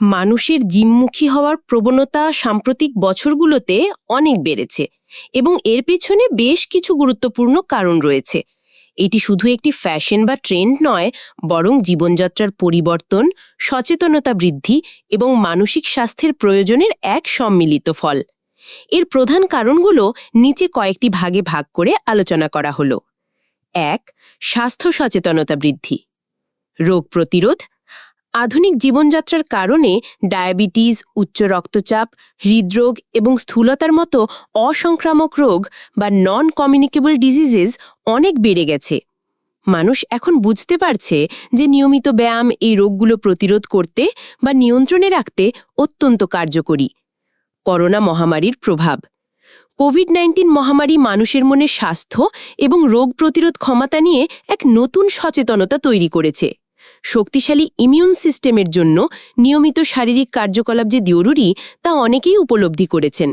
মানুষের জিমমুখী হওয়ার প্রবণতা সাম্প্রতিক বছরগুলোতে অনেক বেড়েছে এবং এর পেছনে বেশ কিছু গুরুত্বপূর্ণ কারণ রয়েছে। এটি শুধু একটি ফ্যাশন বা ট্রেন্ড নয়, বরং জীবনযাত্রার পরিবর্তন, সচেতনতা বৃদ্ধি এবং মানসিক স্বাস্থ্যের প্রয়োজনের এক সম্মিলিত ফল। এর প্রধান কারণগুলো নিচে কয়েকটি ভাগে ভাগ করে আলোচনা করা হলো। এক, স্বাস্থ্য সচেতনতা বৃদ্ধি। রোগ প্রতিরোধ আধুনিক জীবনযাত্রার কারণে ডায়াবেটিস, উচ্চ রক্তচাপ, হৃদরোগ এবং স্থূলতার মতো অসংক্রামক রোগ বা নন কমিউনিকেবল ডিজিজেস অনেক বেড়ে গেছে। মানুষ এখন বুঝতে পারছে যে নিয়মিত ব্যায়াম এই রোগগুলো প্রতিরোধ করতে বা নিয়ন্ত্রণে রাখতে অত্যন্ত কার্যকরী। করোনা মহামারীর প্রভাব। কোভিড নাইন্টিন মহামারী মানুষের মনে স্বাস্থ্য এবং রোগ প্রতিরোধ ক্ষমতা নিয়ে এক নতুন সচেতনতা তৈরি করেছে। শক্তিশালী ইমিউন সিস্টেমের জন্য নিয়মিত শারীরিক কার্যকলাপ যে জরুরি, তা অনেকেই উপলব্ধি করেছেন।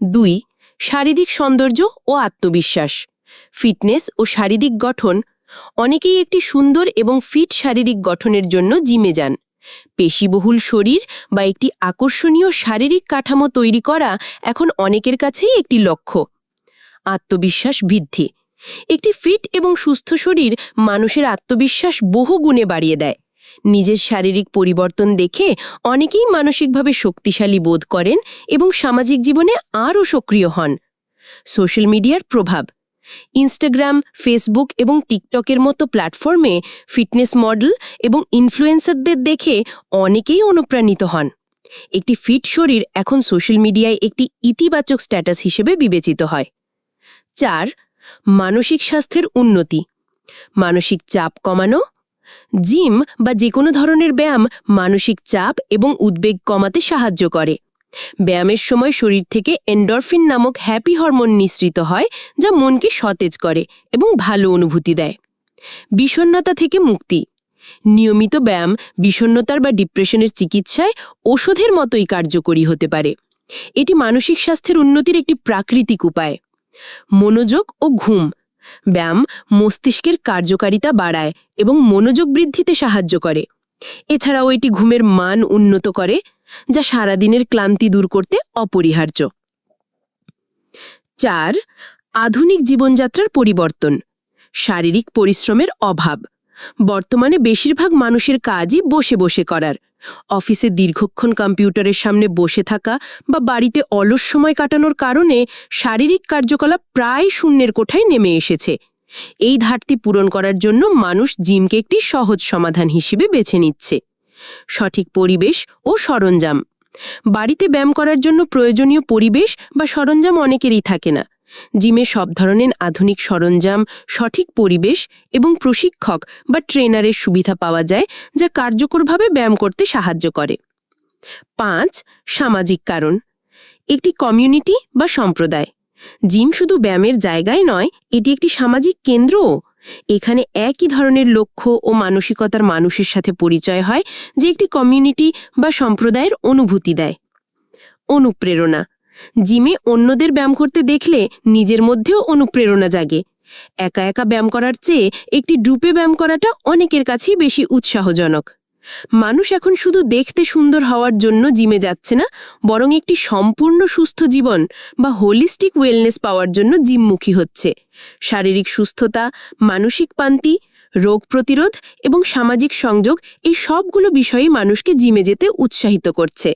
দুই, শারীরিক সৌন্দর্য ও আত্মবিশ্বাস। ফিটনেস ও শারীরিক গঠন অনেকেই একটি সুন্দর এবং ফিট শারীরিক গঠনের জন্য জিমে যান। পেশিবহুল শরীর বা একটি আকর্ষণীয় শারীরিক কাঠামো তৈরি করা এখন অনেকের কাছেই একটি লক্ষ্য। আত্মবিশ্বাস বৃদ্ধি। একটি ফিট এবং সুস্থ শরীর মানুষের আত্মবিশ্বাস বহু গুণে বাড়িয়ে দেয়। নিজের শারীরিক পরিবর্তন দেখে অনেকেই মানসিকভাবে শক্তিশালী বোধ করেন এবং সামাজিক জীবনে আরও সক্রিয় হন। সোশ্যাল মিডিয়ার প্রভাব। ইনস্টাগ্রাম, ফেসবুক এবং টিকটকের মতো প্ল্যাটফর্মে ফিটনেস মডেল এবং ইনফ্লুয়েন্সারদের দেখে অনেকেই অনুপ্রাণিত হন। একটি ফিট শরীর এখন সোশ্যাল মিডিয়ায় একটি ইতিবাচক স্ট্যাটাস হিসেবে বিবেচিত হয়। চার মানসিক স্বাস্থ্যের উন্নতি। মানসিক চাপ কমানো, জিম বা যে কোনো ধরনের ব্যায়াম মানসিক চাপ এবং উদ্বেগ কমাতে সাহায্য করে। ব্যায়ামের সময় শরীর থেকে এন্ডরফিন নামক হ্যাপি হরমোন নিঃসৃত হয়, যা মনকে সতেজ করে এবং ভালো অনুভূতি দেয়। বিষণ্ণতা থেকে মুক্তি। নিয়মিত ব্যায়াম বিষণ্ণতার বা ডিপ্রেশনের চিকিৎসায় ওষুধের মতোই কার্যকরী হতে পারে। এটি মানসিক স্বাস্থ্যের উন্নতির একটি প্রাকৃতিক উপায়। মনোযোগ ও ঘুম। ব্যায়াম মস্তিষ্কের কার্যকারিতা বাড়ায় এবং মনোযোগ বৃদ্ধিতে সাহায্য করে। এছাড়াও এটি ঘুমের মান উন্নত করে, যা সারাদিনের ক্লান্তি দূর করতে অপরিহার্য। চার, আধুনিক জীবনযাত্রার পরিবর্তন। শারীরিক পরিশ্রমের অভাব। বর্তমানে বেশিরভাগ মানুষের কাজই বসে বসে করার। অফিসে দীর্ঘক্ষণ কম্পিউটারের সামনে বসে থাকা বা বাড়িতে অলস সময় কাটানোর কারণে শারীরিক কার্যকলাপ প্রায় শূন্যের কোঠায় নেমে এসেছে। এই ধারটি পূরণ করার জন্য মানুষ জিমকে একটি সহজ সমাধান হিসেবে বেছে নিচ্ছে। সঠিক পরিবেশ ও সরঞ্জাম। বাড়িতে ব্যায়াম করার জন্য প্রয়োজনীয় পরিবেশ বা সরঞ্জাম অনেকেরই থাকে না। জিমে সব ধরনের আধুনিক সরঞ্জাম, সঠিক পরিবেশ এবং প্রশিক্ষক বা ট্রেনারের সুবিধা পাওয়া যায়, যা কার্যকরভাবে ব্যায়াম করতে সাহায্য করে। পাঁচ, সামাজিক কারণ। একটি কমিউনিটি বা সম্প্রদায়। জিম শুধু ব্যায়ামের জায়গায় নয়, এটি একটি সামাজিক কেন্দ্রও। এখানে একই ধরনের লক্ষ্য ও মানসিকতার মানুষের সাথে পরিচয় হয়, যে একটি কমিউনিটি বা সম্প্রদায়ের অনুভূতি দেয়। অনুপ্রেরণা। জিমে অন্যদের ব্যায়াম করতে দেখলে নিজের মধ্যেও অনুপ্রেরণা জাগে। একা একা ব্যায়াম করার চেয়ে একটি ড্রুপে ব্যায়াম করাটা অনেকের কাছেই বেশি উৎসাহজনক। মানুষ এখন শুধু দেখতে সুন্দর হওয়ার জন্য জিমে যাচ্ছে না, বরং একটি সম্পূর্ণ সুস্থ জীবন বা হোলিস্টিক ওয়েলনেস পাওয়ার জন্য জিমমুখী হচ্ছে। শারীরিক সুস্থতা, মানসিক পান্তি রোগ প্রতিরোধ এবং সামাজিক সংযোগ এই সবগুলো বিষয়ই মানুষকে জিমে যেতে উৎসাহিত করছে।